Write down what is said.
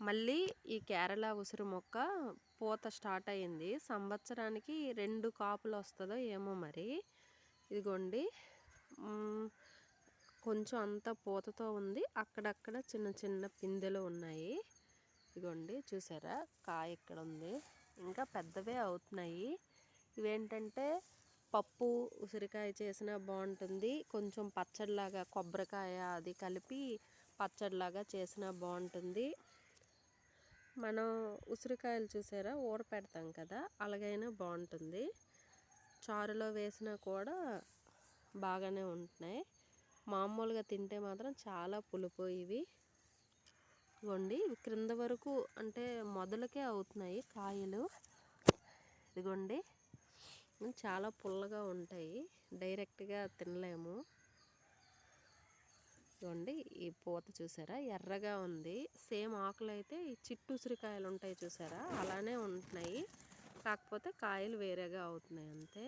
మళ్ళీ ఈ కేరళ ఉసిరి మొక్క పూత స్టార్ట్ అయింది సంవత్సరానికి రెండు కాపులు వస్తుందో ఏమో మరి. ఇదిగోండి. కొంచెం అంతా పూతతో ఉంది. అక్కడక్కడ చిన్న చిన్న పిందెలు ఉన్నాయి. ఇదిగోండి. చూసారా? కాయ ఇక్కడ ఉంది. ఇంకా పెద్దవే అవుతున్నాయి. ఇవేంటంటే పప్పు ఉసిరికాయ చేసినా బాగుంటుంది. కొంచెం పచ్చడిలాగా కొబ్బరికాయ అది కలిపి పచ్చడిలాగా చేసినా బాగుంటుంది. మనం ఉసిరికాయలు చూసారా? ఊర పెడతాం కదా అలాగైనా బాగుంటుంది. చారులో వేసినా కూడా బాగానే ఉంటున్నాయి. మామూలుగా తింటే మాత్రం చాలా పులుపు ఇవి. ఇదిగోండి ఇవి క్రింద వరకు అంటే మొదలకే అవుతున్నాయి కాయలు. ఇదిగోండి చాలా పుల్లగా ఉంటాయి. డైరెక్ట్గా తినలేము. ఇదిగోండి ఈ పూత చూసారా? ఎర్రగా ఉంది. సేమ్ ఆకులు అయితే ఈ చిట్టు ఉసిరికాయలు ఉంటాయి చూసారా? అలానే ఉంటున్నాయి. కాకపోతే కాయలు వేరేగా అవుతున్నాయి అంతే.